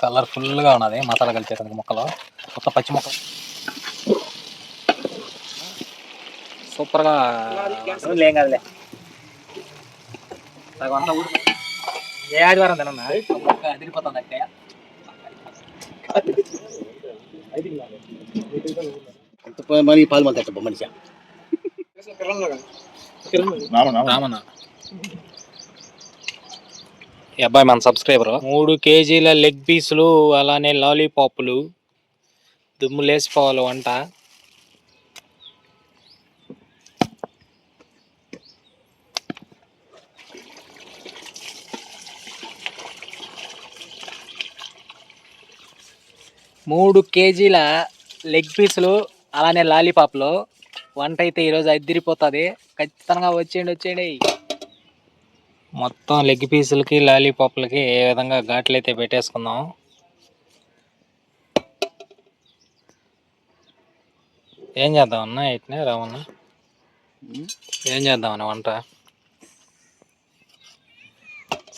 కలర్ఫుల్గా ఉన్నది మసాలా కలిసేందుకు ముక్కలు. కొత్త పచ్చి ముక్కలు. సూపర్గా ఏం కాదులే. సగం అంతా ఊరు ఏ ఆదివారం తినన్నా? ముక్క అదిరిపోతుంది అంటే మళ్ళీ పాలు మంది తప్ప మనిషి? రామన్న. ఈ అబ్బాయి మన సబ్స్క్రైబర్. మూడు కేజీల లెగ్ పీసులు అలానే లాలీపాప్లు. దుమ్ము లేసిపోవాలి వంట. మూడు కేజీల లెగ్ పీసులు అలానే లాలీపాప్లు. వంట అయితే ఈరోజు అదిరిపోతుంది ఖచ్చితంగా వచ్చేయండి వచ్చేయండి. మొత్తం లెగ్ పీసులకి లాలీపాప్లకి ఏ విధంగా ఘాట్లు అయితే పెట్టేసుకుందాం ఏం చేద్దాం అన్న ఇట్నే రావన్న ఏం చేద్దాం అన్న వంట?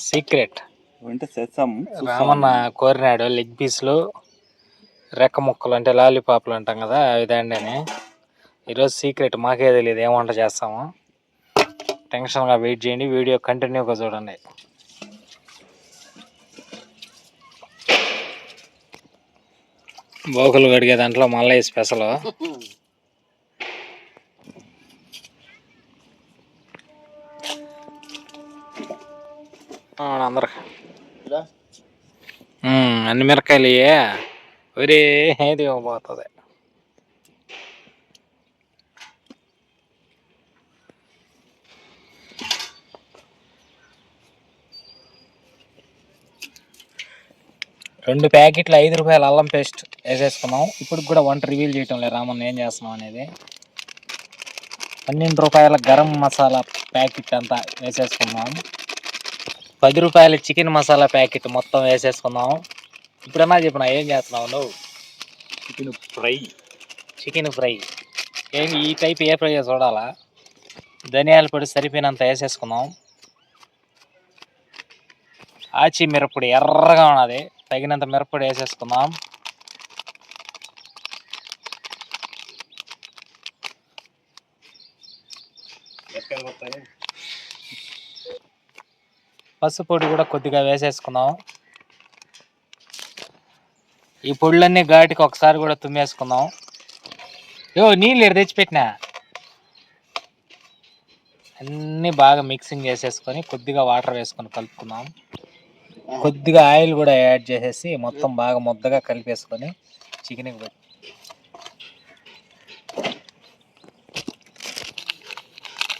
సీక్రెట్. వంట చేస్తాము రామన్న కోరినాడు లెగ్ పీసులు రెక్క ముక్కలు అంటే లాలీపాప్లు అంటాం కదా అవి తండి అని ఈరోజు సీక్రెట్ మాకే తెలియదు ఏం వంట చేస్తాము. టెన్షన్గా వెయిట్ చేయండి. వీడియో కంటిన్యూగా చూడండి. బోకులు కడిగే దాంట్లో మళ్ళీ స్పెషల్. అందరు? అన్ని మిరకాయలు ఒరే ఏది పోతుంది రెండు ప్యాకెట్లు ఐదు రూపాయల అల్లం పేస్ట్ వేసేసుకున్నాం. ఇప్పుడు కూడా వంట రివీల్ చేయటం లేదు. రామన్ ఏం చేస్తున్నాం అనేది. పన్నెండు రూపాయల గరం మసాలా ప్యాకెట్ అంతా వేసేసుకున్నాం. పది రూపాయల చికెన్ మసాలా ప్యాకెట్ మొత్తం వేసేసుకున్నాం. ఇప్పుడన్నా చెప్పిన ఏం చేస్తున్నావు నువ్వు? Chicken fry. Chicken fry. ఏం ఈ టైప్ ఏ ఫ్రై చూడాలా? ధనియాల పొడి సరిపోయినంత వేసేసుకుందాం ఆచి మిరప్పొడి ఎర్రగా ఉన్నది. తగినంత మిరప్పొడి వేసేసుకుందాం. పసుపు పొడి కూడా కొద్దిగా వేసేసుకుందాం. ఈ పొడులన్నీ ఘాటికి ఒకసారి కూడా తుమ్మేసుకుందాం. యో నీళ్ళు ఎడ తెచ్చిపెట్టినా? అన్నీ బాగా మిక్సింగ్ చేసేసుకొని కొద్దిగా వాటర్ వేసుకొని కలుపుకుందాం. కొద్దిగా ఆయిల్ కూడా యాడ్ చేసేసి మొత్తం బాగా ముద్దగా కలిపేసుకొని చికెన్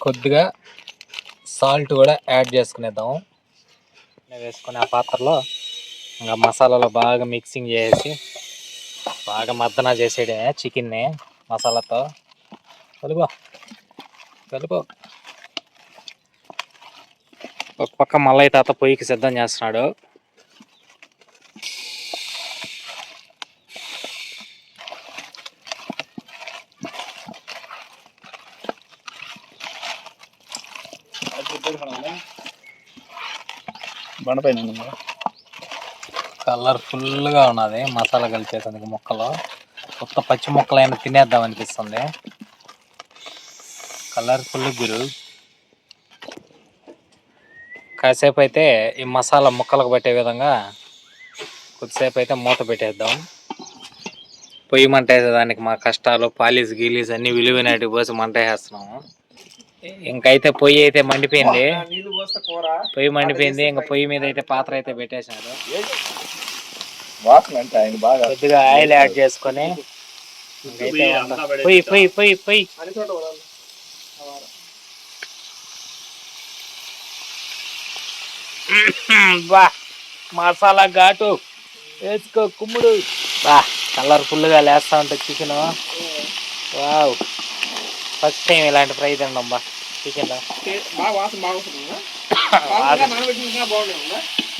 కొద్దిగా సాల్ట్ కూడా యాడ్ చేసుకునేద్దాం వేసుకుని ఆ పాత్రలో ఇంకా మసాలాలో బాగా మిక్సింగ్ చేసి బాగా మద్దన చేసేడే చికెన్ని మసాలాతో. కలుపు కలుపు ఒక పక్క మల్లయ్య తాత పొయ్యికి సిద్ధం చేస్తున్నాడు. బండపైన కలర్ఫుల్గా ఉన్నది. మసాలా కలిపేసేందుకు ముక్కలు. కొత్త పచ్చి ముక్కలైనా తినేద్దాం అనిపిస్తుంది. కలర్ఫుల్ గురు. కాసేపు అయితే ఈ మసాలా ముక్కలకు పట్టే విధంగా కొద్దిసేపు అయితే మూత పెట్టేద్దాం. పొయ్యి మంట వేసేదానికి మా కష్టాలు పాలిస్ గీలీస్ అన్ని విలువైనటి పోసి మంట వేస్తున్నాము. ఇంకైతే పొయ్యి అయితే మండిపోయింది. పొయ్యి మండిపోయింది. ఇంకా పొయ్యి మీద అయితే పాత్ర అయితే పెట్టేశారు. కొద్దిగా ఆయిల్ యాడ్ చేసుకొని. పొయ్యి పొయ్యి పొయ్యి పొయ్యి అని చోట వదలు. బా మసాలా ఘాటు. వేసుకో కుమ్ముడు. బా కలర్ఫుల్గా లేస్తా ఉంటుంది చికెన్. వావ్. ఫస్ట్ టైం ఇలాంటి ఫ్రై తినడం బా చికెన్.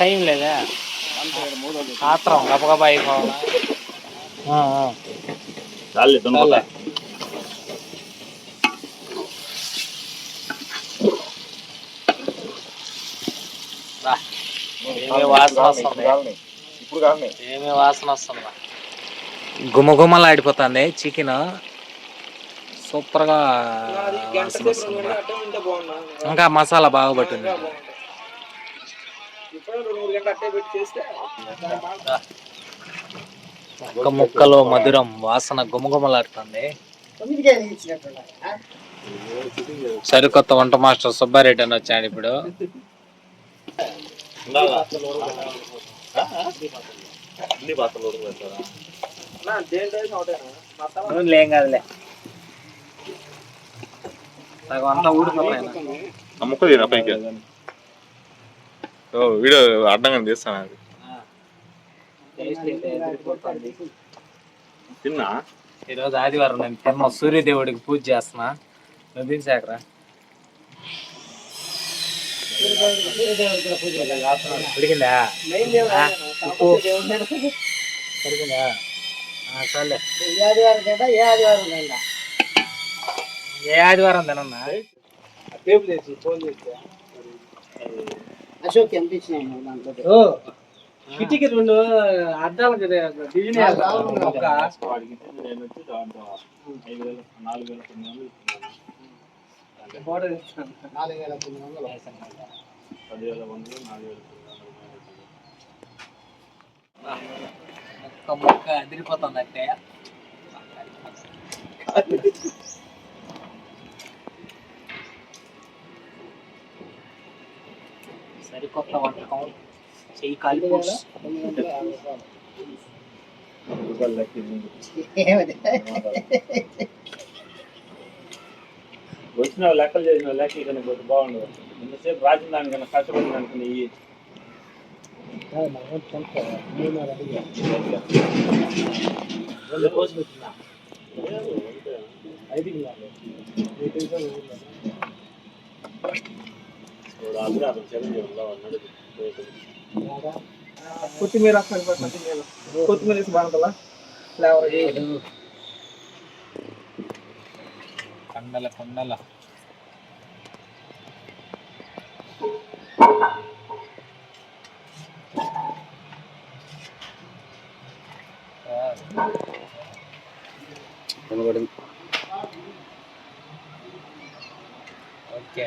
టే- లేదా. ఆత్రం గబగబా అయిపోవాలా. చాలే. ఏమి వాసన వస్తుంది. ఇప్పుడు కానీ ఏమి వాసన వస్తుందా. గుమగుమలాడిపోతుంది చికెన్. సూపర్గా వాసన వస్తుంది బాగున్నా ఇంకా మసాలా బాగా పట్టింది. ఒక్క ముక్కలో మధురం వాసన గుమగుమలాడుతుంది సరికొత్త వంట మాస్టర్ సుబ్బారెడ్డి అని వచ్చాడు ఇప్పుడు. అన్ని పాత్రలు ఉడకబెట్టారా కాదులే. సగం అంతా తీరా పైకి? వీడియో అడ్డంగా తీస్తాను అది? తిన్నా? ఈరోజు ఆదివారం నేను తిన్న సూర్యదేవుడికి పూజ చేస్తున్నా. నువ్వు తినసాకరా ఉడికిందా. ఉప్పు. ఆ, సర్లే ఏ ఆదివారం తింటా ఏ ఆదివారం తింటా ఏ ఆదివారం తినన్నా టేబుల్ వేసి ఫోన్ చేస్తే అశోక్ ఎంత దాంట్లో కిటికీ రెండు అద్దాలు కదా డిజైన్ ఒక నేను వచ్చి దాంట్లో ఐదు వేల నాలుగు వేల తొమ్మిది వందలు నాలుగు వేల తొమ్మిది వందలు పదివేల వందలు నాలుగు వేల వందలు ముక్క అదిరిపోతుంది అంటే. సరికొత్త వంటకం. చెయ్యి యాభై రూపాయలు వచ్చిన లెక్కలు చేసిన లెక్క కనుక పోతే బాగుండదు. ఇంతసేపు రాసిన దానికన్నా కష్టపడిన దానికన్నా ఇవి కొత్తిమీర కొత్తిమీర వేసి బాగుంటుందా? ఫ్లేవర్. కొండల కొండల ఓకే.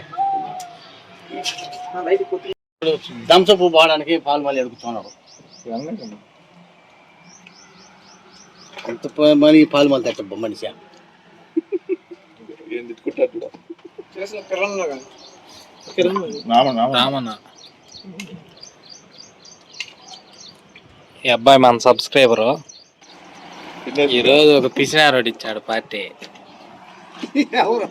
థమ్స్అప్ పోవడానికి పాలు మళ్ళీ ఎదుగుతున్నాడు ఎంత మనీ పాలు మళ్ళీ తగ్గ మనిషి. చేసిన కిరణ్ కానీ రామన్న. ఈ అబ్బాయి మన సబ్స్క్రైబరు. ఈరోజు ఒక పిసినారోడు ఇచ్చాడు పార్టీ. ఎవరు